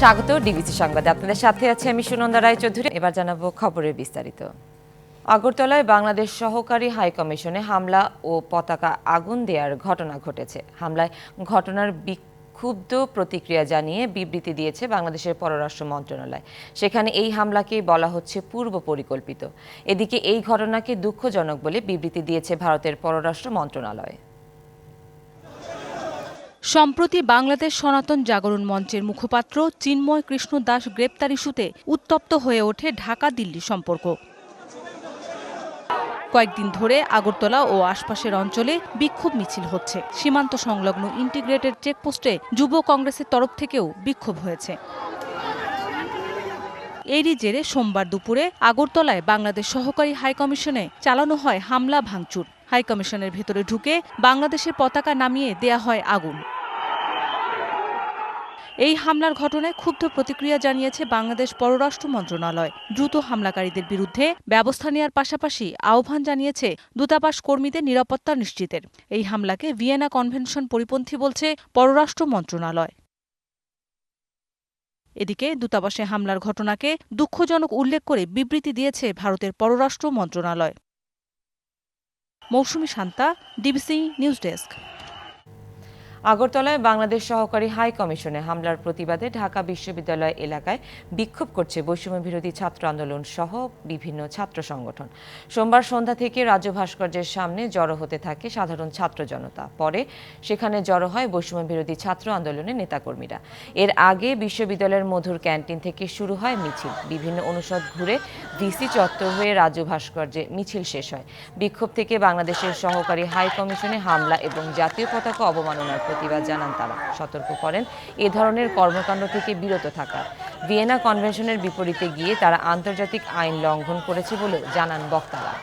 স্বাগত, ডিবিসি সংবাদে। আপনাদের সাথে আছে আমি সুনন্দা রায় চৌধুরী এবার জানাব খবরের বিস্তারিত। আগরতলায় বাংলাদেশ সহকারী হাই কমিশনে হামলা ও পতাকা আগুন দেওয়ার ঘটনা ঘটেছে। হামলায় ঘটনার বিক্ষুব্ধ প্রতিক্রিয়া জানিয়ে বিবৃতি দিয়েছে বাংলাদেশের পররাষ্ট্র মন্ত্রণালয়। সেখানে এই হামলাকে বলা হচ্ছে পূর্ব পরিকল্পিত। এদিকে এই ঘটনাকে দুঃখজনক বলে বিবৃতি দিয়েছে ভারতের পররাষ্ট্র মন্ত্রণালয়। সম্প্রতি বাংলাদেশ সনাতন জাগরণ মঞ্চের মুখপাত্র চিন্ময় কৃষ্ণ দাস গ্রেপ্তার ইস্যুতে উত্তপ্ত হয়ে ওঠে ঢাকা দিল্লি সম্পর্ক। কয়েকদিন ধরে আগরতলা ও আশপাশের অঞ্চলে বিক্ষোভ মিছিল হচ্ছে। সীমান্ত সংলগ্ন ইন্টিগ্রেটেড চেকপোস্টে যুব কংগ্রেসের তরফ থেকেও বিক্ষোভ হয়েছে। এরই জেরে সোমবার দুপুরে আগরতলায় বাংলাদেশ সহকারী হাইকমিশনে চালানো হয় হামলা, ভাঙচুর। হাইকমিশনের ভেতরে ঢুকে বাংলাদেশের পতাকা নামিয়ে দেয়া হয় আগুন। এই হামলার ঘটনায় ক্ষুব্ধ প্রতিক্রিয়া জানিয়েছে বাংলাদেশ পররাষ্ট্র মন্ত্রণালয়। দ্রুত হামলাকারীদের বিরুদ্ধে ব্যবস্থা নেওয়ার পাশাপাশি আহ্বান জানিয়েছে দূতাবাস কর্মীদের নিরাপত্তা নিশ্চিতের। এই হামলাকে ভিয়েনা কনভেনশন পরিপন্থী বলছে পররাষ্ট্র মন্ত্রণালয়। এদিকে দূতাবাসে হামলার ঘটনাকে দুঃখজনক উল্লেখ করে বিবৃতি দিয়েছে ভারতের পররাষ্ট্র মন্ত্রণালয়। Mousumi Shanta, DBC news desk. আগরতলায় বাংলাদেশ সহকারী হাই কমিশনে হামলার প্রতিবাদে ঢাকা বিশ্ববিদ্যালয় এলাকায় বিক্ষোভ করছে বৈষম্য বিরোধী ছাত্র আন্দোলন সহ বিভিন্ন ছাত্র সংগঠন। সোমবার সন্ধ্যা থেকে রাজ্য ভাস্কর্যের সামনে জড়ো হতে থাকে সাধারণ ছাত্র জনতা। পরে সেখানে জড়ো হয় বৈষম্য বিরোধী ছাত্র আন্দোলনের নেতাকর্মীরা। এর আগে বিশ্ববিদ্যালয়ের মধুর ক্যান্টিন থেকে শুরু হয় মিছিল। বিভিন্ন অনুষদ ঘুরে ভিসি চত্বর হয়ে রাজ্য ভাস্কর্যে মিছিল শেষ হয়। বিক্ষোভ থেকে বাংলাদেশের সহকারী হাই কমিশনে হামলা এবং জাতীয় পতাকা অবমাননার প্রতিবাদ জানান তারা। সতর্ক করেন, এ ধরনের কর্মকাণ্ড থেকে বিরত থাকার। ভিয়েনা কনভেনশনের বিপরীতে গিয়ে তারা আন্তর্জাতিক আইন লঙ্ঘন করেছে বলে জানান বক্তারা।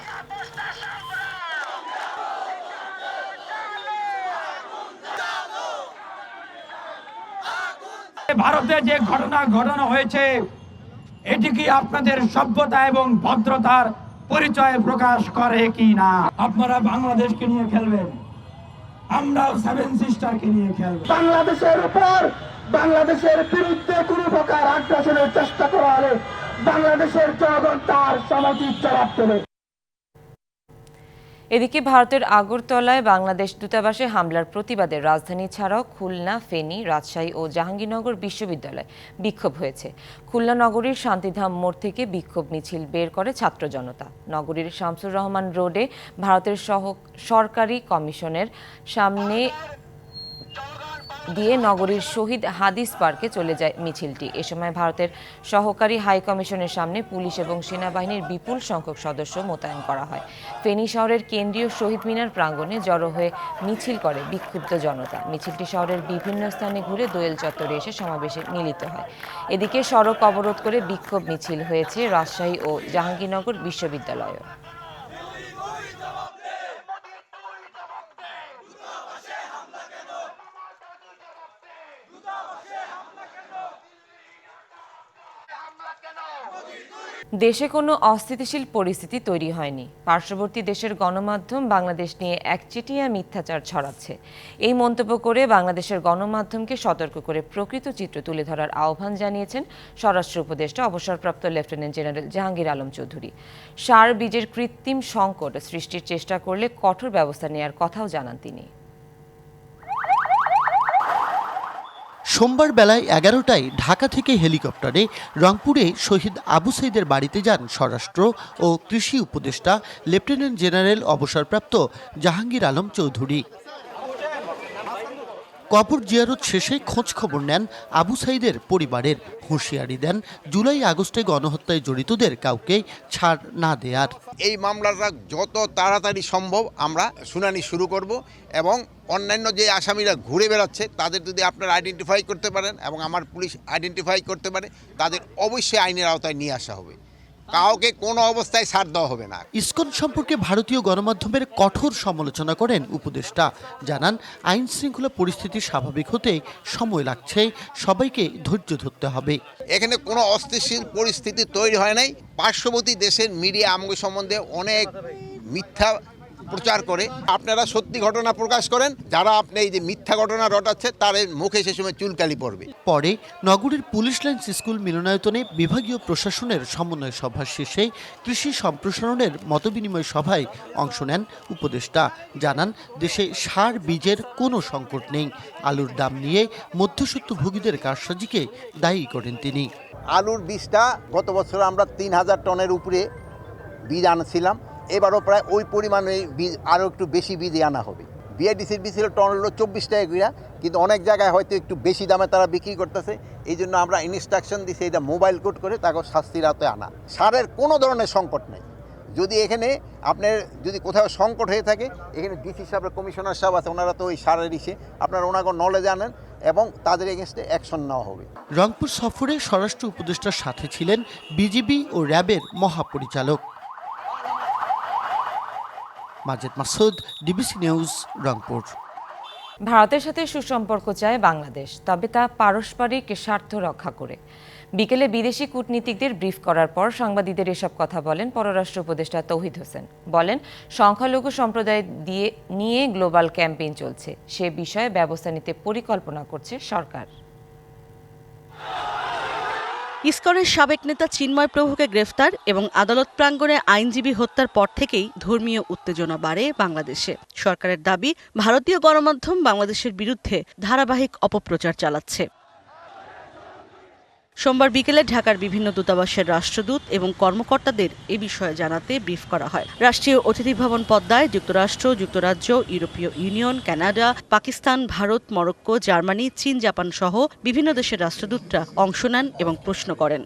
ভারতে যে ঘটনা ঘটানো হয়েছে, এটি কি আপনাদের সভ্যতা এবং ভদ্রতার পরিচয় প্রকাশ করে কি না আপনারা বাংলাদেশকে নিয়ে খেলবেন। আমরাও সেভেন সিস্টারকে নিয়ে খেলব। বাংলাদেশের উপর, বাংলাদেশের বিরুদ্ধে কোন প্রকার আগ্রাসনের চেষ্টা করা হলে বাংলাদেশের জনগণ তার সামাজিক জবাব দেবে। এদিকে ভারতের আগরতলায় বাংলাদেশ দূতাবাসে হামলার প্রতিবাদে রাজধানী ছাড়াও খুলনা, ফেনী, রাজশাহী ও জাহাঙ্গীরনগর বিশ্ববিদ্যালয় বিক্ষোভ হয়েছে। খুলনা নগরীর শান্তিধাম মোড় থেকে বিক্ষোভ মিছিল বের করে ছাত্র জনতা। নগরীর শামসুর রহমান রোডে ভারতের সহ সরকারি কমিশনের সামনে দিয়ে নগরীর শহীদ হাদিস পার্কে চলে যায় মিছিলটি। এ সময় ভারতের সহকারী হাই কমিশনের সামনে পুলিশ এবং সেনাবাহিনীর বিপুল সংখ্যক সদস্য মোতায়েন করা হয়। ফেনী শহরের কেন্দ্রীয় শহীদ মিনার প্রাঙ্গণে জড়ো হয়ে মিছিল করে বিক্ষুব্ধ জনতা। মিছিলটি শহরের বিভিন্ন স্থানে ঘুরে দোয়েল চত্বরে এসে সমাবেশে মিলিত হয়। এদিকে সড়ক অবরোধ করে বিক্ষোভ মিছিল হয়েছে রাজশাহী ও জাহাঙ্গীরনগর বিশ্ববিদ্যালয়েও। দেশে কোনো অস্থিতিশীল পরিস্থিতি তৈরি হয়নি। পার্শ্ববর্তী দেশের গণমাধ্যম বাংলাদেশ নিয়ে একচেটিয়া মিথ্যাচার ছড়াচ্ছে। এই মন্তব্য করে বাংলাদেশের গণমাধ্যমকে সতর্ক করে প্রকৃত চিত্র তুলে ধরার আহ্বান জানিয়েছেন স্বরাষ্ট্র উপদেষ্টা, অবসরপ্রাপ্ত লেফটেন্যান্ট জেনারেল জাহাঙ্গীর আলম চৌধুরী। সার বীজের কৃত্রিম সংকট সৃষ্টির চেষ্টা করলে কঠোর ব্যবস্থা নেওয়ার কথাও জানান তিনি। সোমবার বেলায় এগারোটায় ঢাকা থেকে হেলিকপ্টারে রংপুরে শহীদ আবু সাইদের বাড়িতে যান স্বরাষ্ট্র ও কৃষি উপদেষ্টা, লেফটেন্যান্ট জেনারেল অবসরপ্রাপ্ত জাহাঙ্গীর আলম চৌধুরী। কবর জিয়ারত শেষে খোঁজ খবর নেন আবু সাইদের পরিবারের। হুঁশিয়ারি দেন, জুলাই আগস্টে গণহত্যায় জড়িতদের কাউকে ছাড় না দেয়ার। এই মামলাটা যত তাড়াতাড়ি সম্ভব আমরা শুনানি শুরু করব এবং অন্যান্য যে আসামিরা ঘুরে বেড়াচ্ছে, তাদের যদি আপনারা আইডেন্টিফাই করতে পারেন এবং আমার পুলিশ আইডেন্টিফাই করতে পারে, তাদের অবশ্যই আইনের আওতায় নিয়ে আসা হবে। কাউকে কোনো অবস্থায় ছাড় দেওয়া হবে না। ইস্কন সম্পর্কে ভারতীয় গণমাধ্যমের কঠোর সমালোচনা করেন উপদেষ্টা। জানান আইন শৃঙ্খলা পরিস্থিতি স্বাভাবিক হতে সময় লাগছে সবাইকে ধৈর্য ধরতে হবে। এখানে কোনো অস্থিতিশীল পরিস্থিতি তৈরি হয় নাই। পার্শ্ববর্তী দেশের মিডিয়া আমাকে সম্বন্ধে অনেক মিথ্যা প্রচার করে। আপনারা সত্যি ঘটনা প্রকাশ করেন যারা আপনি এই যে মিথ্যা ঘটনা রটাচ্ছে তার মুখে সে সময় চুলকালি পড়বে। পরে নগরীর পুলিশ লাইন্স স্কুল মিলনায়তনে বিভাগীয় প্রশাসনের সমন্বয় সভা শেষে কৃষি সম্প্রসারণের মতবিনিময় সভায় অংশ নেন উপদেষ্টা। জানান দেশে সার বীজের কোনো সংকট নেই। আলুর দাম নিয়ে মধ্যসত্ত্বভোগীদের কারসাজিকে দায়ী করেন তিনি। আলুর বীজটা গত বছর আমরা তিন হাজার টনের উপরে বীজ আনছিলাম। এবারও প্রায় ওই পরিমাণে বীজ আরও একটু বেশি বীজ আনা হবে। বিআইডিসির বীজ ছিল টন হলো চব্বিশ টাকা করে কিন্তু অনেক জায়গায় হয়তো একটু বেশি দামে তারা বিক্রি করতেছে। এই জন্য আমরা ইনস্ট্রাকশন দিছি এটা মোবাইল কোড করে তাকে শাস্তির আওতায় আনা। সারের কোনো ধরনের সংকট নেই। যদি এখানে আপনার যদি কোথাও সংকট হয়ে থাকে, এখানে ডিসি সাহেব কমিশনার সাহেব আছে, ওনারা তো ওই সারের ইসে। আপনারা ওনাকে নলেজ আনেন এবং তাদের এগেনস্টে অ্যাকশন নেওয়া হবে। রংপুর সফরে স্বরাষ্ট্র উপদেষ্টার সাথে ছিলেন বিজিবি ও র্যাবের মহাপরিচালক। Majed Masud, DBC news, Rangpur. ভারতের সাথে সুসম্পর্ক চায় বাংলাদেশ, তবে তা পারস্পরিক স্বার্থ রক্ষা করে। বিকেলে বিদেশি কূটনীতিকদের ব্রিফ করার পর সাংবাদিকদের এসব কথা বলেন পররাষ্ট্র উপদেষ্টা তৌহিদ হোসেন। বলেন, সংখ্যালঘু সম্প্রদায় দিয়ে নিয়ে গ্লোবাল ক্যাম্পেইন চলছে। সে বিষয়ে ব্যবস্থা নিতে পরিকল্পনা করছে সরকার। ইসকনের সাবেক নেতা চিন্ময় প্রভুকে গ্রেফতার এবং আদালত প্রাঙ্গণে আইনজীবী হত্যার পর থেকেই ধর্মীয় উত্তেজনা বাড়ে বাংলাদেশে। সরকারের দাবি, ভারতীয় গণমাধ্যম বাংলাদেশের বিরুদ্ধে ধারাবাহিক অপপ্রচার চালাচ্ছে। সোমবার বিকেলে ঢাকার বিভিন্ন দূতাবাসের রাষ্ট্রদূত এবং কর্মকর্তাদের এ বিষয়ে জানাতে ব্রিফ করা হয়। রাষ্ট্রীয় অতিথি ভবন পদ্মায় যুক্তরাষ্ট্র, যুক্তরাজ্য, ইউরোপীয় Union, Canada, Pakistan, Bharat, Morocco, Germany, চীন, জাপান সহ বিভিন্ন দেশের রাষ্ট্রদূতরা অংশ নেন এবং প্রশ্ন করেন।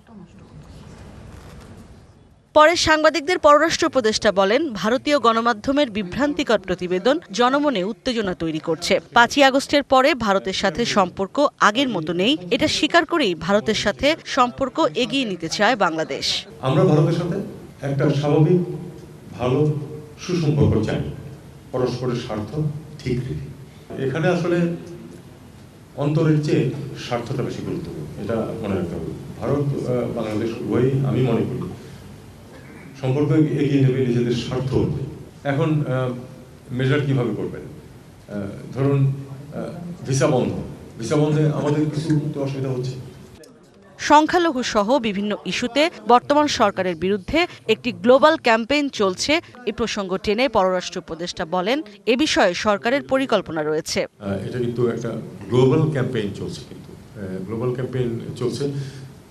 পরে সাংবাদিকদের পররাষ্ট্র উপদেষ্টা বলেন, ভারতীয় গণমাধ্যমের বিভ্রান্তিকর প্রতিবেদন জনমনে উত্তেজনা তৈরি করছে। পাঁচই আগস্টের পরে ভারতের সাথে সম্পর্ক আগের মতো নেই, এটা স্বীকার করেই ভারতের সাথে সম্পর্ক এগিয়ে নিতে চায় বাংলাদেশ। আমরা ভারতের সাথে একটা স্বাভাবিক, ভালো সুসম্পর্ক চাই। পরস্পরের স্বার্থ ঠিক রেখে। এখানে আসলে অন্তরের চেয়ে স্বার্থটা বেশি গুরুত্বপূর্ণ, এটা মনে রাখতে হবে। ভারত বাংলাদেশ উভয়ই আমি মনে করি সম্পর্ক এগিয়ে নেবে নিজেদের স্বার্থ। এখন মেজার কীভাবে করবেন? ধরুন ভিসা বন্ধ। ভিসা বন্ধে আমাদের কিছু অসুবিধা হচ্ছে। সংখ্যালঘু সহ বিভিন্ন ইস্যুতে বর্তমান সরকারের বিরুদ্ধে একটি গ্লোবাল ক্যাম্পেইন চলছে। এই প্রসঙ্গ টেনে পররাষ্ট্র উপদেষ্টা বলেন এ বিষয়ে সরকারের পরিকল্পনা রয়েছে। এটা কিন্তু একটা গ্লোবাল ক্যাম্পেইন চলছে কিন্তু। গ্লোবাল ক্যাম্পেইন চলছে।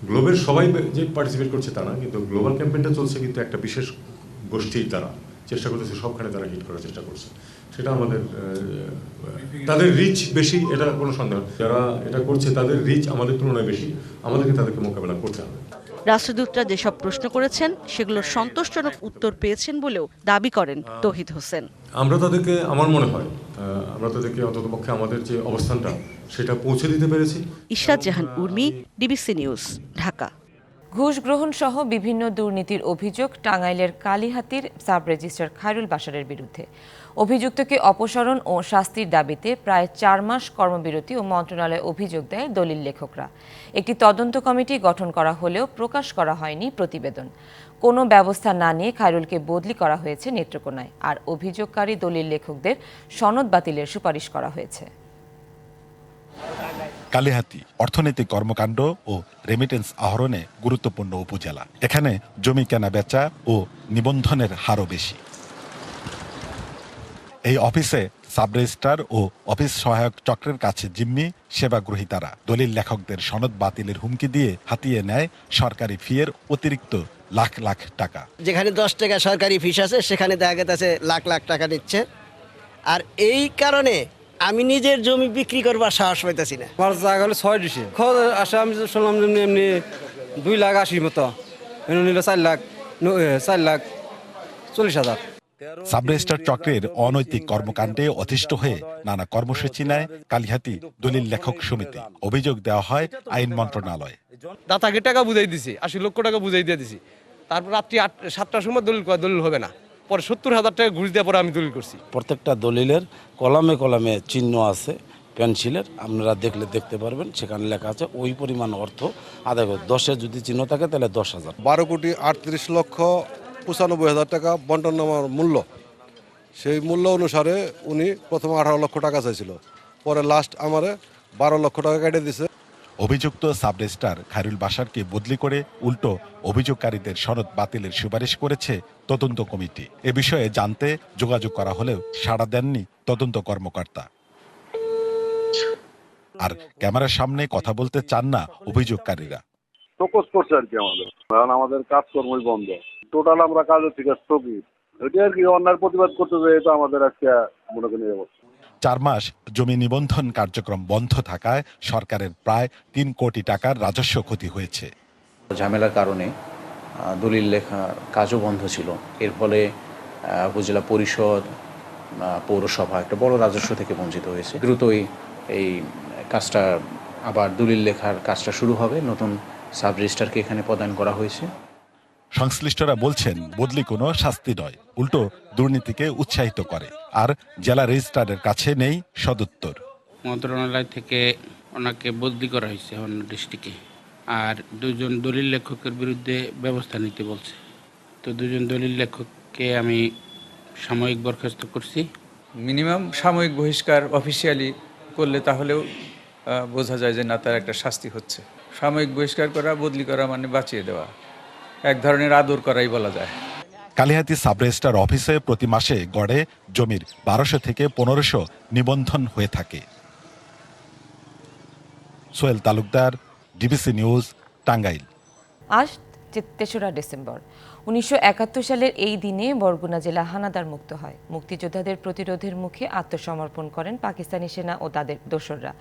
গ্লোবের সবাই যে পার্টিসিপেট করছে তা না, কিন্তু গ্লোবাল ক্যাম্পেইনটা চলছে কিন্তু একটা বিশেষ গোষ্ঠীর তারা চেষ্টা করতেছে সবখানে তারা হিট করার চেষ্টা করছে। সেটা আমাদের তাদের রিচ বেশি, এটা কোনো সন্দেহ। যারা এটা করছে তাদের রিচ আমাদের তুলনায় বেশি। আমাদেরকে তাদেরকে মোকাবেলা করতে হবে। রাষ্ট্রদূতরা যেসব প্রশ্ন করেছেন সেগুলোর সন্তোষজনক উত্তর পেয়েছেন বলেও দাবি করেন তহিদ হোসেন। আমরা তাদেরকে আমার মনে হয় আমরা তাদেরকে অন্ততপক্ষে আমাদের যে অবস্থানটা সেটা পৌঁছে দিতে পেরেছি। Israt Jahan Urmi DBC news Dhaka. ঘুষ গ্রহণ সহ বিভিন্ন দুর্নীতির অভিযোগ টাঙ্গাইলের কালীহাতির সাব রেজিস্ট্রার খায়রুল বাশারের বিরুদ্ধে। অভিযুক্তকে অপসারণ ও শাস্তির দাবিতে প্রায় চার মাস কর্মবিরতি ও মন্ত্রণালয়ে অভিযোগ দেয় দলিল লেখকরা। একটি তদন্ত কমিটি গঠন করা হলেও প্রকাশ করা হয়নি প্রতিবেদন। কোনো ব্যবস্থা না নিয়ে খায়রুলকে বদলি করা হয়েছে নেত্রকোনায়। আর অভিযোগকারী দলিল লেখকদের সনদ বাতিলের সুপারিশ করা হয়েছে। কালিহাতি অর্থনৈতিক কর্মকাণ্ড ও রেমিটেন্স আহরণে গুরুত্বপূর্ণ উপজেলা। এখানে জমি কেনা বেচা ও নিবন্ধনের হারও বেশি। এই অফিসে সাব রেজিস্ট্রার ও অফিস সহায়ক চক্রের কাছে জিম্মি সেবা গ্রহীতারা দলিল লেখকদের সনদ বাতিলের হুমকি দিয়ে হাতিয়ে নেয় সরকারি ফিয়ের অতিরিক্ত লাখ লাখ টাকা। যেখানে দশ টাকা সরকারি ফিস আছে সেখানে দেখা গেছে লাখ লাখ টাকা নিচ্ছে। আর এই কারণে আমি নিজের জমি বিক্রি করবার সাহস পাইতেছি না। আমার জায়গা হলো ছয় ডিসে। খবর আসে আমি শুনলাম এমনি এমনি দুই লাখ আশির মতো। নিল চার লাখ চার লাখ চল্লিশ হাজার। সাব রেজিস্ট্রার চক্রের অনৈতিক কর্মকাণ্ডে অতিষ্ঠ হয়ে নানা কর্মসূচি নেয় কালিহাতি দলিল লেখক সমিতি। অভিযোগ দেওয়া হয় আইন মন্ত্রণালয়। দাতাকে টাকা বুঝাই দিছি আশি লক্ষ টাকা বুঝাই দিয়ে দিছি। তারপর রাত্রি আট সাতটার সময় দলিল দলিল হবে না। পরে সত্তর হাজার টাকা ঘুষ দেওয়ার পরে আমি দলিল করছি। প্রত্যেকটা দলিলের কলামে কলামে চিহ্ন আছে পেন্সিলের আপনারা দেখলে দেখতে পারবেন সেখানে লেখা আছে ওই পরিমাণ অর্থ আদায় করে। দশে যদি চিহ্ন থাকে তাহলে দশ হাজার। বারো কোটি আটত্রিশ লক্ষ পঁচানব্বই হাজার টাকা বন্টন নামার মূল্য। সেই মূল্য অনুসারে উনি প্রথমে আঠারো লক্ষ টাকা চাইছিল। পরে লাস্ট আমারে বারো লক্ষ টাকা কেটে দিছে। অভিযুক্ত সাব রেজিস্ট্রার খায়রুল বাশারকে বদলি করে উল্টো অভিযোগকারীদের সনদ বাতিলের সুপারিশ করেছে তদন্ত কমিটি। এ বিষয়ে জানতে যোগাযোগ করা হলেও সাড়া দেননি তদন্ত কর্মকর্তা। আর ক্যামেরার সামনে কথা বলতে চান না অভিযোগকারীরা। ফোকাস করছে আর কি আমাদের। কারণ আমাদের কাজকর্মই বন্ধ। টোটাল আমরা কাজের থেকে স্থগিত এটা আর কি অন্যায়ের প্রতিবাদ করতে যাই এটা আমাদের আজকে মনে করি অবস্থা। চার মাস জমি নিবন্ধন কার্যক্রম বন্ধ থাকায় সরকারের প্রায় তিন কোটি টাকার রাজস্ব ক্ষতি হয়েছে। ঝামেলার কারণে দলিল লেখার কাজও বন্ধ ছিল। এর ফলে উপজেলা পরিষদ পৌরসভা একটা বড় রাজস্ব থেকে বঞ্চিত হয়েছে। দ্রুতই এই কাজটা আবার দলিল লেখার কাজটা শুরু হবে। নতুন সাব রেজিস্ট্রারকে এখানে প্রদান করা হয়েছে। সংশ্লিষ্টরা বলছেন বদলি কোনো শাস্তি নয় উল্টো দুর্নীতিকে উৎসাহিত করে। আর জেলা রেজিস্ট্রারের কাছে নেই সদুত্তর। মন্ত্রণালয় থেকে ওনাকে বদলি করা হয়েছে অন্য ডিস্ট্রিক্টে। আর দুজন দলিল লেখকের বিরুদ্ধে ব্যবস্থা নিতে বলছে। তো দুজন দলিল লেখককে আমি সাময়িক বরখাস্ত করছি। মিনিমাম সাময়িক বহিষ্কার অফিসিয়ালি করলে তাহলেও বোঝা যায় যে না তার একটা শাস্তি হচ্ছে। সাময়িক বহিষ্কার করা বদলি করা মানে বাঁচিয়ে দেওয়া। এক ধরনের আদর করাই বলা যায়। কালিহাতি সাব রেজিস্ট্রার অফিসে প্রতি মাসে গড়ে জমির বারোশো থেকে পনেরোশো নিবন্ধন হয়ে থাকে। Sohel Talukdar DBC news Tangail. আজ তেসরা ডিসেম্বর। উনিশশো একাত্তর সালের এই দিনে বরগুনা জেলা হানাদার মুক্ত হয়। মুক্তিযোদ্ধাদের প্রতিরোধের মুখে আত্মসমর্পণ করেন পাকিস্তানি সেনা ও তাদের দোসররা।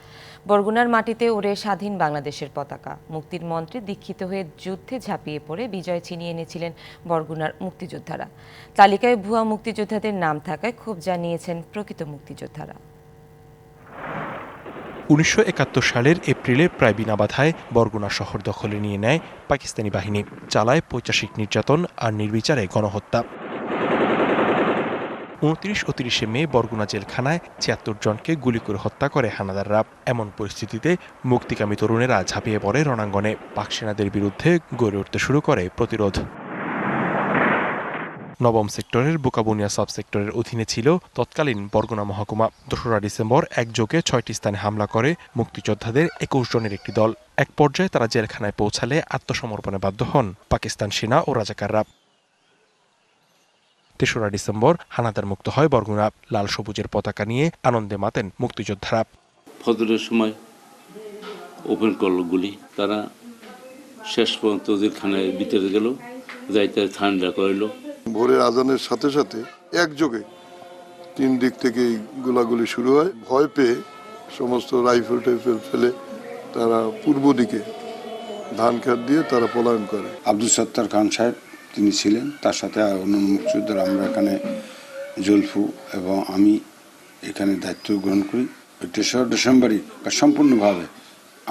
বরগুনার মাটিতে ওড়ে স্বাধীন বাংলাদেশের পতাকা। মুক্তির মন্ত্রে দীক্ষিত হয়ে যুদ্ধে ঝাঁপিয়ে পড়ে বিজয় ছিনিয়ে এনেছিলেন বরগুনার মুক্তিযোদ্ধারা। তালিকায় ভুয়া মুক্তিযোদ্ধাদের নাম থাকায় ক্ষোভ জানিয়েছেন প্রকৃত মুক্তিযোদ্ধারা। উনিশশো একাত্তর সালের এপ্রিলে প্রায় বিনা বাধায় বরগুনা শহর দখলে নিয়ে নেয় পাকিস্তানি বাহিনী, চালায় পৈচাসিক নির্যাতন আর নির্বিচারে গণহত্যা। উনত্রিশ ও তিরিশে মে বরগুনা জেলখানায় ছিয়াত্তর জনকে গুলি করে হত্যা করে হানাদাররা। এমন পরিস্থিতিতে মুক্তিকামী তরুণেরা ঝাঁপিয়ে পড়ে রণাঙ্গনে। পাক সেনাদের বিরুদ্ধে গড়ে উঠতে শুরু করে প্রতিরোধ। নবম সেক্টরের বোকাবুনিয়া সাব সেক্টরের অধীনে ছিল তৎকালীন বরগুনা মহকুমা। দোসরা ডিসেম্বর একযোগে ছয়টি স্থানে হামলা করে মুক্তিযোদ্ধাদের একুশ জনের একটি দল। এক পর্যায়ে তারা জেলখানায় পৌঁছালে আত্মসমর্পণে বাধ্য হন পাকিস্তান সেনা ও রাজাকাররা। তেসরা ডিসেম্বর হানাদার মুক্ত হয় বরগুনা। লাল সবুজের পতাকা নিয়ে আনন্দে মাতেন মুক্তিযোদ্ধারা। ফজরের সময় ওপেন গুলি তারা শেষ পর্যন্ত জেলখানায় ভিতরে গেল, যাইতে ঠান্ডা করল ভোরের আজানের সাথে সাথে একযোগে তিন দিক থেকে গোলাগুলি শুরু হয়। ভয় পেয়ে সমস্ত রাইফেল টাইফেল ফেলে তারা পূর্ব দিকে ধান খেত দিয়ে তারা পলায়ন করে। আব্দুল সত্তার খান সাহেব তিনি ছিলেন, তার সাথে অন্যান্য মুক্তিযোদ্ধারা, আমরা এখানে জলফু এবং আমি এখানে দায়িত্ব গ্রহণ করি। তেসরা ডিসেম্বরই সম্পূর্ণভাবে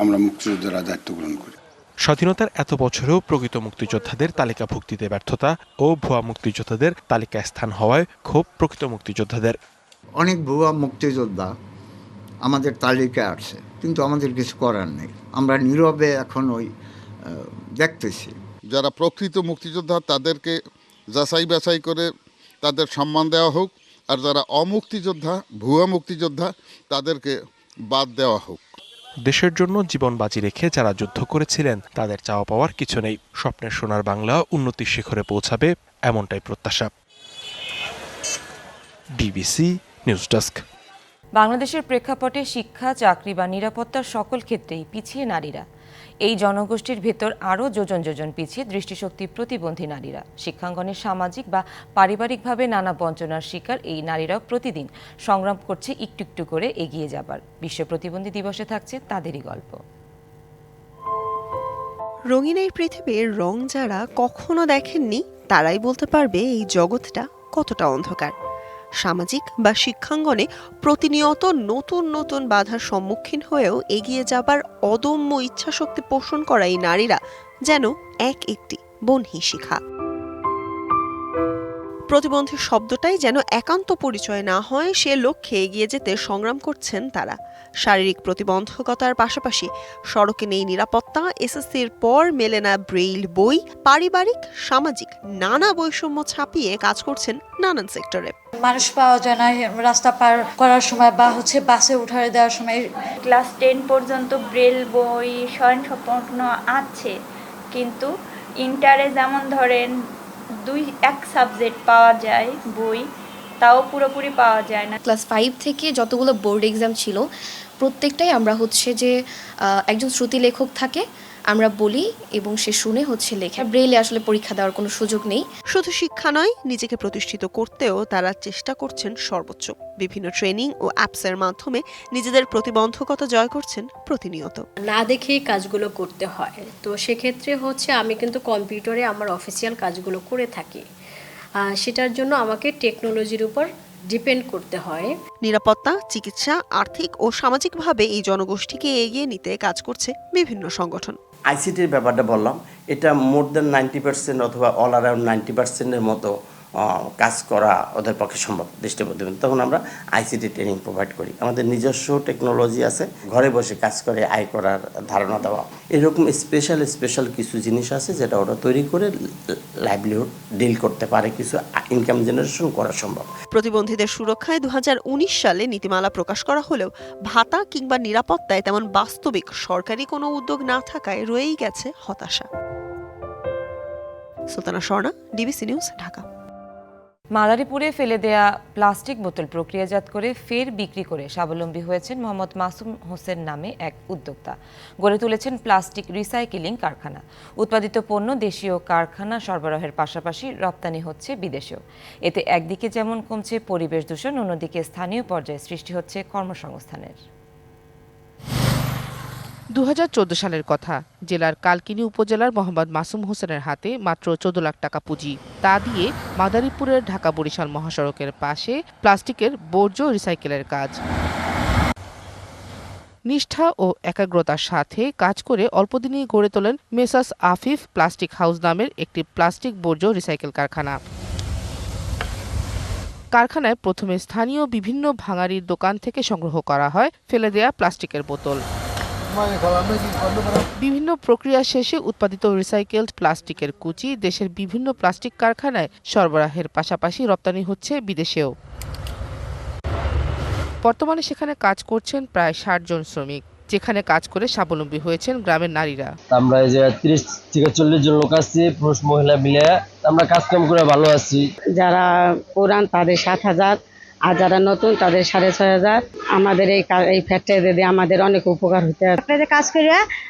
আমরা মুক্তিযোদ্ধারা দায়িত্ব গ্রহণ করি। স্বাধীনতার এত বছরেও প্রকৃত মুক্তিযোদ্ধাদের তালিকাভুক্তিতে ব্যর্থতা ও ভুয়া মুক্তিযোদ্ধাদের তালিকায় স্থান হওয়ায় ক্ষোভ প্রকৃত মুক্তিযোদ্ধাদের। অনেক ভুয়া মুক্তিযোদ্ধা আমাদের তালিকায় আছে কিন্তু আমাদের কিছু করার নেই। আমরা নীরবে এখন ওই দেখতেছি। যারা প্রকৃত মুক্তিযোদ্ধা তাদেরকে যাচাই বাছাই করে তাদের সম্মান দেওয়া হোক আর যারা অমুক্তিযোদ্ধা ভুয়া মুক্তিযোদ্ধা তাদেরকে বাদ দেওয়া হোক। দেশের জন্য জীবন বাজি রেখে যারা যুদ্ধ করেছিলেন, তাদের চাওয়া পাওয়ার কিছু নেই। স্বপ্নের সোনার বাংলা উন্নতির শিখরে পৌঁছাবে এমনটাই প্রত্যাশা। DBC news desk. বাংলাদেশের প্রেক্ষাপটে শিক্ষা, চাকরি বা নিরাপত্তার সকল ক্ষেত্রেই পিছিয়ে নারীরা। এই জনগোষ্ঠীর ভেতর আরও যোজন যোজন পিছিয়ে দৃষ্টিশক্তি প্রতিবন্ধী নারীরা। শিক্ষাঙ্গনে সামাজিক বা পারিবারিকভাবে নানা বঞ্চনার শিকার এই নারীরাও প্রতিদিন সংগ্রাম করছে একটু একটু করে এগিয়ে যাবার। বিশ্ব প্রতিবন্ধী দিবসে থাকছে তাদেরই গল্প। রঙিন এই পৃথিবীর রং যারা কখনো দেখেননি, তারাই বলতে পারবে এই জগৎটা কতটা অন্ধকার। সামাজিক বা শিক্ষাঙ্গনে প্রতিনিয়ত নতুন নতুন বাধার সম্মুখীন হয়েও এগিয়ে যাবার অদম্য ইচ্ছাশক্তি পোষণ করা এই নারীরা যেন এক একটি বনহি শিখা। প্রতিবন্ধী শব্দটাই যেন একান্ত পরিচয় না হয় সে লক্ষ্যে এগিয়ে যেতে সংগ্রাম করছেন তারা। শারীরিক প্রতিবন্ধকতার পাশাপাশি সড়কে নেই নিরাপত্তা এসএসসির পর মেলে না ব্রেইল বই পারিবারিক সামাজিক নানা বৈষম্য ছাপিয়ে কাজ করছেন নানান সেক্টরে। মানুষ পাওয়া যায় না রাস্তা পার করার সময় বা হচ্ছে বাসে উঠারে দেওয়ার সময় ক্লাস টেন পর্যন্ত ব্রেল বই স্বয়ং সম্পন্ন আছে। কিন্তু ইন্টারে যেমন ধরেন দুই, এক সাবজেক্ট পাওয়া যায় বই, তাও পুরোপুরি পাওয়া যায় না। ক্লাস ফাইভ থেকে যতগুলো বোর্ড এক্সাম ছিল, প্রত্যেকটাই আমরা হচ্ছে যে একজন শ্রুতি লেখক থাকে আমরা বলি এবং সে শুনে হচ্ছে লেখা। ব্রেইলে আসলে পরীক্ষা দেওয়ার কোনো সুযোগ নেই। শুধু শিক্ষা নয় নিজেকে প্রতিষ্ঠিত করতেও তারা চেষ্টা করছেন সর্বোচ্চ। বিভিন্ন ট্রেনিং ও অ্যাপসের মাধ্যমে নিজেদের প্রতিবন্ধকতা জয় করছেন প্রতিনিয়ত। না দেখেই কাজগুলো করতে হয়। তো সেক্ষেত্রে হচ্ছে আমি কিন্তু কম্পিউটারে আমার অফিসিয়াল কাজগুলো করে থাকি। সেটার জন্য আমাকে টেকনোলজির উপর ডিপেন্ড করতে হয়। নিরাপত্তা চিকিৎসা আর্থিক ও সামাজিকভাবে এই জনগোষ্ঠীকে এগিয়ে নিতে কাজ করছে বিভিন্ন সংগঠন। আইসিটির ব্যাপারটা বললাম এটা মোর দেন নাইনটি পার্সেন্ট অথবা অল অ্যারাউন্ড নাইনটি পার্সেন্টের মতো কাজ করা ওদের পক্ষে সম্ভব দৃষ্টি প্রতিবন্ধী তখন আমরা আইসিটি ট্রেনিং প্রোভাইড করি। আমাদের নিজস্ব টেকনোলজি আছে, ঘরে বসে কাজ করে, আয় করার ধারণা দেওয়া। এরকম স্পেশাল স্পেশাল কিছু জিনিস আছে যেটা ওরা তৈরি করে লাইভলিহুড ডিল করতে পারে, কিছু ইনকাম জেনারেশন করা সম্ভব। প্রতিবন্ধীদের সুরক্ষায় দু হাজার উনিশ সালে নীতিমালা প্রকাশ করা হলেও ভাতা কিংবা নিরাপত্তায় তেমন বাস্তবিক সরকারি কোনো উদ্যোগ না থাকায় রয়েই গেছে হতাশা। Sultana Swarna DBC news Dhaka. মাদারীপুরে ফেলে দেয়া প্লাস্টিক বোতল প্রক্রিয়াজাত করে ফের বিক্রি করে স্বাবলম্বী হয়েছেন মোহাম্মদ মাসুম হোসেন নামে এক উদ্যোক্তা। গড়ে তুলেছেন প্লাস্টিক রিসাইকেলিং কারখানা। উৎপাদিত পণ্য দেশীয় কারখানা সরবরাহের পাশাপাশি রপ্তানি হচ্ছে বিদেশেও। এতে একদিকে যেমন কমছে পরিবেশ দূষণ, অন্যদিকে স্থানীয় পর্যায়ে সৃষ্টি হচ্ছে কর্মসংস্থানের। দু হাজার চৌদ্দ সালের কথা। জেলার কালকিনি উপজেলার মোহাম্মদ মাসুম হোসেনের হাতে মাত্র চোদ্দ লাখ টাকা পুঁজি। তা দিয়ে মাদারীপুরের ঢাকা বরিশাল মহাসড়কের পাশে প্লাস্টিকের বর্জ্য রিসাইকেলের কাজ। নিষ্ঠা ও একাগ্রতার সাথে কাজ করে অল্পদিনেই গড়ে তোলেন মেসাস আফিফ প্লাস্টিক হাউস নামের একটি প্লাস্টিক বর্জ্য রিসাইকেল কারখানা। কারখানায় প্রথমে স্থানীয় বিভিন্ন ভাঙারির দোকান থেকে সংগ্রহ করা হয়, ফেলে দেয়া প্লাস্টিকের বোতল। বিভিন্ন প্রক্রিয়া শেষে উৎপাদিত রিসাইকেলড প্লাস্টিকের কুচি দেশের বিভিন্ন প্লাস্টিক কারখানায় সরবরাহের পাশাপাশি রপ্তানি হচ্ছে বিদেশেও। বর্তমানে সেখানে কাজ করছেন প্রায় ষাট জন শ্রমিক যেখানে কাজ করে স্বাবলম্বী হয়েছেন গ্রামের নারীরা। আমরা এই যে তিরিশ থেকে চল্লিশ জন লোক আছি পুরুষ মহিলা মিলে আমরা কাজকাম করে ভালো আছি। যারা পুরান তাদের সাত হাজার আর যারা নতুন তাদের সাড়ে ছয় হাজার। আমাদের এই এই ফ্যাক্টরি দিয়ে আমাদের অনেক উপকার হতে আপনাদের কাজ করে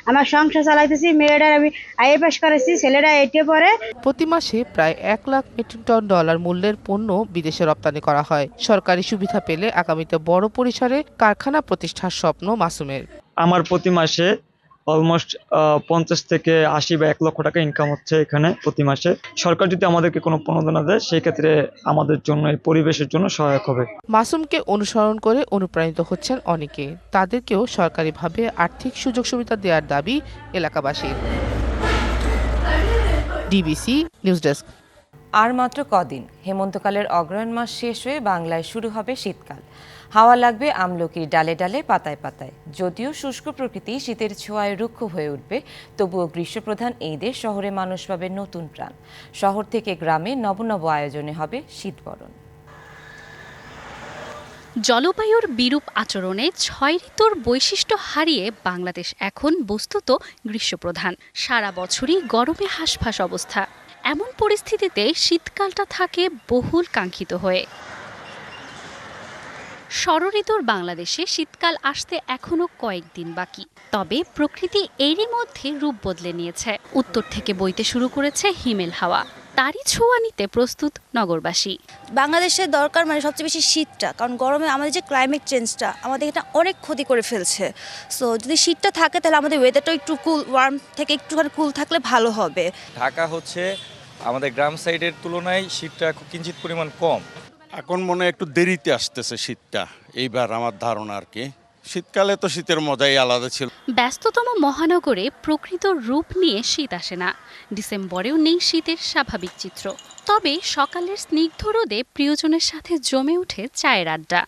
আমার সংসার চালাইতেছি মেয়েরা আমি আইএ পাস করেছি ছেলেরা এইটে পরে প্রতি মাসে প্রায় এক লাখ মেট্রিক টন ডলার মূল্যের পণ্য বিদেশে রপ্তানি করা হয়। সরকারি সুবিধা পেলে আগামীতে বড় পরিসরে কারখানা প্রতিষ্ঠার স্বপ্ন মাসুমের। আমার প্রতি মাসে অলমোস্ট পঞ্চাশ থেকে আশি বা এক লক্ষ টাকা ইনকাম হচ্ছে এখানে প্রতি মাসে। সরকার যদি আমাদেরকে কোনো প্রণোদনা দেয় সেই ক্ষেত্রে আমাদের জন্য, এই পরিবেশের জন্য সহায়ক হবে। মাসুমকে অনুসরণ করে অনুপ্রাণিত হচ্ছেন অনেকে। তাদেরকেও সরকারিভাবে আর্থিক সুযোগ সুবিধা দেওয়ার দাবি এলাকাবাসীর। ডিবিসি নিউজ ডেস্ক আর মাত্র কদিন। হেমন্তকালের অগ্রহায়ণ মাস শেষ হয়ে বাংলায় শুরু হবে শীতকাল। হাওয়া লাগবে আমলকির ডালে ডালে, পাতায় পাতায়। যদিও শুষ্ক প্রকৃতি শীতের ছোঁয়ায় রুক্ষ হয়ে উঠবে, তবুও গ্রীষ্মপ্রধান এই দেশ শহরে মানুষ পাবে নতুন প্রাণ। শহর থেকে গ্রামে নবনব আয়োজনে হবে শীতবরণ। জলবায়ুর বিরূপ আচরণে ছয় ঋতুর বৈশিষ্ট্য হারিয়ে বাংলাদেশ এখন বস্তুত গ্রীষ্মপ্রধান। সারা বছরই গরমে হাঁসফাঁস অবস্থা। এমন পরিস্থিতিতে শীতকালটা থাকে বহুল কাঙ্ক্ষিত হয়ে। ষড়ঋতুর বাংলাদেশে শীতকাল আসতে এখনও কয়েকদিন বাকি। তবে প্রকৃতি এরই মধ্যে রূপ বদলে নিয়েছে। উত্তর থেকে বইতে শুরু করেছে হিমেল হাওয়া। তারই ছোঁয়া নিতে প্রস্তুত নগরবাসী। বাংলাদেশের দরকার মানে সবচেয়ে বেশি শীতটা কারণ গরমে আমাদের যে ক্লাইমেট চেঞ্জটা আমাদের এটা অনেক ক্ষতি করে ফেলছে। সো যদি শীতটা থাকে তাহলে আমাদের ওয়েদারটা একটু কুল ওয়ার্ম থেকে একটুখানি কুল থাকলে ভালো হবে। ঢাকা হচ্ছে আমাদের গ্রাম সাইডের তুলনায় শীতটা কিঞ্চিত পরিমাণ কম। এখন মনে হয় একটু দেরিতে আসতেছে শীতটা এইবার আমার ধারণা আর কি। শীতকালে তো শীতের মজাই আলাদা ছিল। ব্যস্ততম মহানগরে প্রকৃত রূপ নিয়ে শীত আসে না। ডিসেম্বরেও নেই শীতের স্বাভাবিক চিত্র। তবে সকালের স্নিগ্ধ রোদে প্রিয়জনের সাথে জমে ওঠে চায়ের আড্ডা।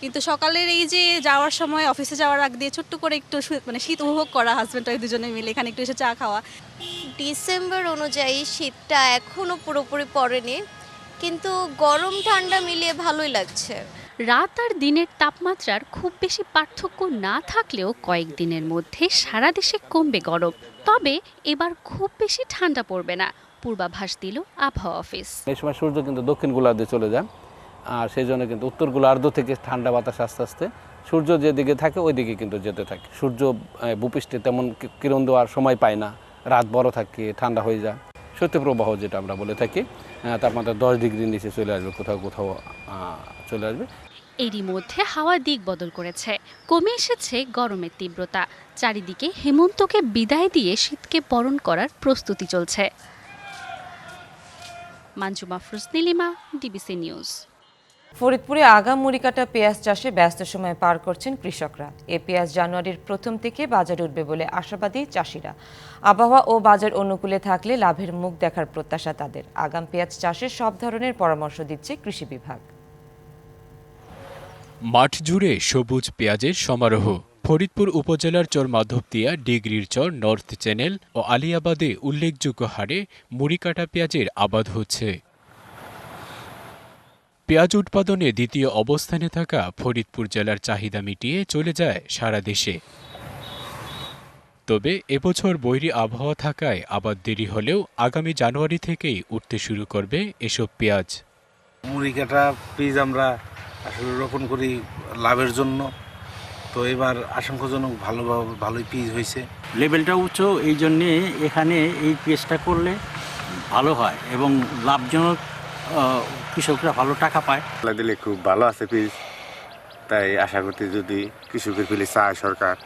কিন্তু সকালের এই যে যাওয়ার সময় অফিসে যাওয়ার আগ দিয়ে ছোট্ট করে একটু মানে শীত উপভোগ করা হাজব্যান্ড ওয়াইফ দুজনে মিলে এখানে একটু এসে চা খাওয়া। ডিসেম্বর অনুযায়ী শীতটা এখনও পুরোপুরি পড়েনি কিন্তু গরম ঠান্ডা মিলিয়ে ভালোই লাগছে। রাত আর দিনের তাপমাত্রার খুব বেশি পার্থক্য না থাকলেও কয়েকদিনের মধ্যে সারা দেশে কমবে গরম। তবে এবার খুব বেশি ঠান্ডা পড়বে না, পূর্বাভাস দিল আবহাওয়া অফিস। এই সময় সূর্য কিন্তু দক্ষিণ গোলার্ধে চলে যায়, আর সেই জন্য কিন্তু উত্তর গোলার্ধ থেকে ঠান্ডা বাতাস আস্তে আস্তে সূর্য যেদিকে থাকে ওই দিকে কিন্তু যেতে থাকে। সূর্য ভূপৃষ্ঠে তেমন কিরণ দেওয়ার সময় পায় না, রাত বড় থাকে, ঠান্ডা হয়ে যায়। শৈত্যপ্রবাহ যেটা আমরা বলে থাকি তাপমাত্রা দশ ডিগ্রির নিচে চলে আসবে, কোথাও কোথাও চলে আসবে। এরই মধ্যে হাওয়া দিক বদল করেছে। কমে এসেছে গরমের তীব্রতা। চারিদিকে হেমন্তকে বিদায় দিয়ে শীতকে বরণ করার প্রস্তুতি চলছে। মাঞ্জুমা ফ্রুস নীলিমা ডিবিসি নিউজ। ফরিদপুরে আগাম মুড়িকাটা পেঁয়াজ চাষে ব্যস্ত সময় পার করছেন কৃষকরা। এ পেঁয়াজ জানুয়ারির প্রথম থেকে বাজারে উঠবে বলে আশাবাদী চাষিরা। আবহাওয়া ও বাজার অনুকূলে থাকলে লাভের মুখ দেখার প্রত্যাশা তাদের। আগাম পেঁয়াজ চাষে সব ধরনের পরামর্শ দিচ্ছে কৃষি বিভাগ। মাঠ জুড়ে সবুজ পেঁয়াজের সমারোহ। ফরিদপুর উপজেলার চর মাধবদিয়া ডিগ্রির চর নর্থ চ্যানেল ও আলিয়াবাদে উল্লেখযোগ্য হারে মুড়িকাটা পেঁয়াজের আবাদ হচ্ছে। পেঁয়াজ উৎপাদনে দ্বিতীয় অবস্থানে থাকা ফরিদপুর জেলার চাহিদা মিটিয়ে চলে যায় সারা দেশে। তবে এবছর বৈরী আবহাওয়া থাকায় আবাদ দেরি হলেও আগামী জানুয়ারি থেকেই উঠতে শুরু করবে এসব পেঁয়াজ। মুড়ি কাটা বীজ আমরা আসলে রোপণ করি লাভের জন্য। তো এবার আশঙ্কাজনক ভালোভাবে ভালোই পিস হয়েছে। লেভেলটা উচ্চ এই জন্যে এখানে এই পিসটা করলে ভালো হয় এবং লাভজনক কৃষকরা ভালো টাকা পায়। দিলে খুব ভালো আছে পিস তাই আশা করতে যদি কৃষকের পেলে চায় সরকার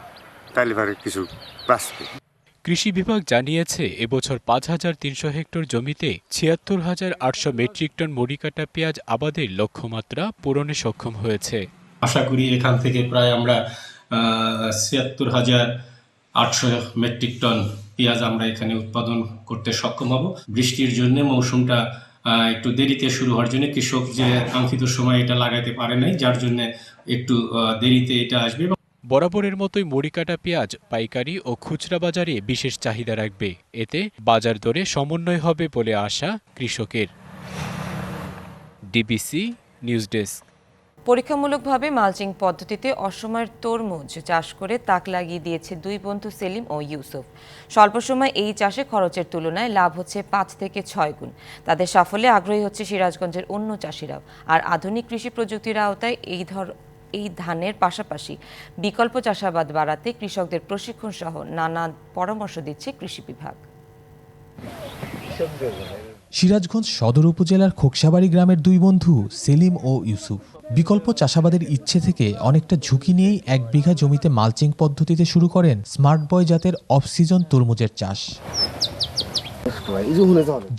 তাহলে পরে কৃষক বাঁচবে। কৃষি বিভাগ জানিয়েছে এবছর পাঁচ হাজার তিনশো হেক্টর জমিতে ছিয়াত্তর হাজার আটশো মেট্রিক টন মরিকাটা পেঁয়াজ আবাদের লক্ষ্যমাত্রা পূরণে সক্ষম হয়েছে। আশা করি এখান থেকে প্রায় আমরা ছিয়াত্তর হাজার আটশো মেট্রিক টন পেঁয়াজ আমরা এখানে উৎপাদন করতে সক্ষম হব। বৃষ্টির জন্য মৌসুমটা একটু দেরিতে শুরু হওয়ার জন্য কৃষক যে কাঙ্ক্ষিত সময় এটা লাগাতে পারে নাই যার জন্য একটু দেরিতে এটা আসবে। বরাবরের মতোই মরিকাটা পেঁয়াজ, পাইকারি ও খুচরা বাজারে বিশেষ চাহিদা রাখবে। এতে বাজার দরে সমন্বয় হবে বলে আশা কৃষকের। DBC news desk. পরীক্ষামূলকভাবে মালচিং পদ্ধতিতে অসময়ের তরমুজ চাষ করে তাক লাগিয়ে দিয়েছে দুই বন্ধু সেলিম ও ইউসুফ। স্বল্প সময় এই চাষে খরচের তুলনায় লাভ হচ্ছে পাঁচ থেকে ছয় গুণ। তাদের সাফল্যে আগ্রহী হচ্ছে সিরাজগঞ্জের অন্য চাষিরাও। আর আধুনিক কৃষি প্রযুক্তির আওতায় এই ধর এই ধানের পাশাপাশি বিকল্প চাষাবাদ বাড়াতে কৃষকদের প্রশিক্ষণ সহ নানা পরামর্শ দিচ্ছে কৃষি বিভাগ। সিরাজগঞ্জ সদর উপজেলার খোকসাবাড়ি গ্রামের দুই বন্ধু সেলিম ও ইউসুফ। বিকল্প চাষাবাদের ইচ্ছে থেকে অনেকটা ঝুঁকি নিয়েই এক বিঘা জমিতে মালচিং পদ্ধতিতে শুরু করেন স্মার্ট বয় জাতের অফ সিজন তরমুজের চাষ।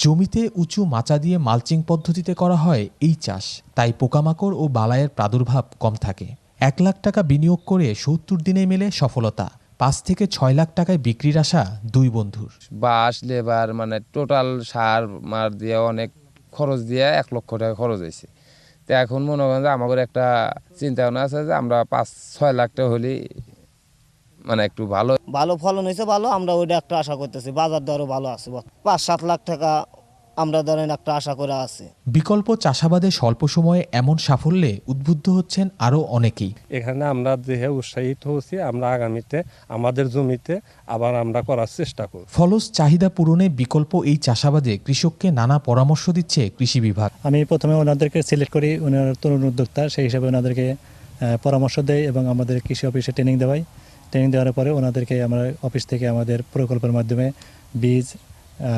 জমিতে উঁচু মাচা দিয়ে মালচিং পদ্ধতিতে করা হয় এই চাষ। তাই পোকামাকড় ও বালায়ের প্রাদুর্ভাব কম থাকে। এক লাখ টাকা বিনিয়োগ করে সত্তর দিনে মেলে সফলতা। পাঁচ থেকে ছয় লাখ টাকায় বিক্রির আশা দুই বন্ধুর। বাঁশ, লেবার মানে টোটাল সার মার দিয়ে অনেক খরচ দিয়ে এক লক্ষ টাকা খরচ হয়েছে। তো এখন মনে করেন যে আমাদের একটা চিন্তা ভাবনা আছে যে আমরা পাঁচ, ছয় লাখ টাকা হলে মানে একটু ভালো। ভালো ফলন হয়েছে ভালো আমরা ওইটা একটা আশা করতেছি। বাজার দরও ভালো আছে পাঁচ সাত লাখ টাকা আমরা ধরেন একটা আশা করে আছি। বিকল্প চাষাবাদে স্বল্প সময়ে এমন সাফল্যে উদ্বুদ্ধ হচ্ছেন আরও অনেকেই। এখানে আমরা দেহে উৎসাহিত হচ্ছি আমরা আগামীতে আমাদের জমিতে আবার আমরা করার চেষ্টা করব। ফলস চাহিদা পূরণে বিকল্প এই চাষাবাদে কৃষককে নানা পরামর্শ দিচ্ছে কৃষি বিভাগ। আমি প্রথমে ওনাদেরকে সিলেক্ট করি ওনার তরুণ উদ্যোক্তা সেই হিসাবে ওনাদেরকে আহ, পরামর্শ দেয় এবং আমাদের কৃষি অফিসে ট্রেনিং দেওয়াই ট্রেনিং দেওয়ার পরে ওনাদেরকে আমরা অফিস থেকে আমাদের প্রকল্পের মাধ্যমে বীজ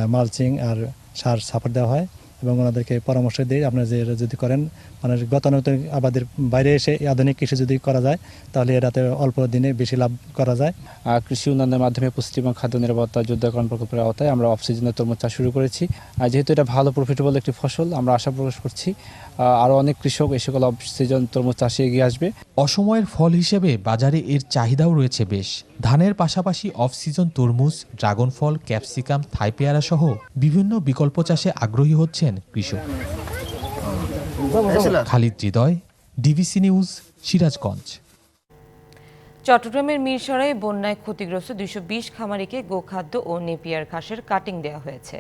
মালচিং আর সার সাপোর্ট দেওয়া হয় এবং ওনাদেরকে পরামর্শ দিই। আপনারা যে যদি করেন মানে গতানুগতিক আবাদের বাইরে এসে আধুনিক কৃষি যদি করা যায় তাহলে এটাতে অল্প দিনে বেশি লাভ করা যায়। আহ, কৃষি উন্নয়নের মাধ্যমে পুষ্টি খাদ্য নিরাপত্তা যুদ্ধকরণ প্রকল্পের আওতায় আমরা অফ সিজনে তরমুজ চাষ শুরু করেছি। আর যেহেতু এটা ভালো প্রফিটেবল একটি ফসল আমরা আশা প্রকাশ করছি আরও অনেক কৃষক এই সকল অফ সিজন তরমুজ চাষে এগিয়ে আসবে। অসময়ের ফল হিসেবে বাজারে এর চাহিদাও রয়েছে বেশ। ধানের পাশাপাশি অফ সিজন তরমুজ ড্রাগন ফল ক্যাপসিকাম থাই পেয়ারা সহ বিভিন্ন বিকল্প চাষে আগ্রহী হচ্ছেন কৃষক। Khalid Hridoy DVC news Sirajganj. চট্টগ্রামের মিরসরাই বন্যায় ক্ষতিগ্রস্ত দুইশো বিশ খামারিকে গোখাদ্য ও নেপিয়ার ঘাসের কাটিং দেওয়া হয়েছে।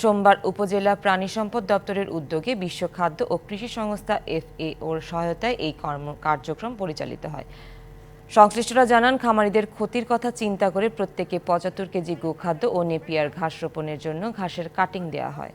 সোমবার উপজেলা প্রাণী সম্পদ দপ্তরের উদ্যোগে বিশ্ব খাদ্য ও কৃষি সংস্থা এফএওর সহায়তায় এই কর্ম, কার্যক্রম পরিচালিত হয়। সংশ্লিষ্টরা জানান, খামারিদের ক্ষতির কথা চিন্তা করে প্রত্যেকে পঁচাত্তর কেজি গোখাদ্য ও নেপিয়ার ঘাস রোপণের জন্য ঘাসের কাটিং দেওয়া হয়।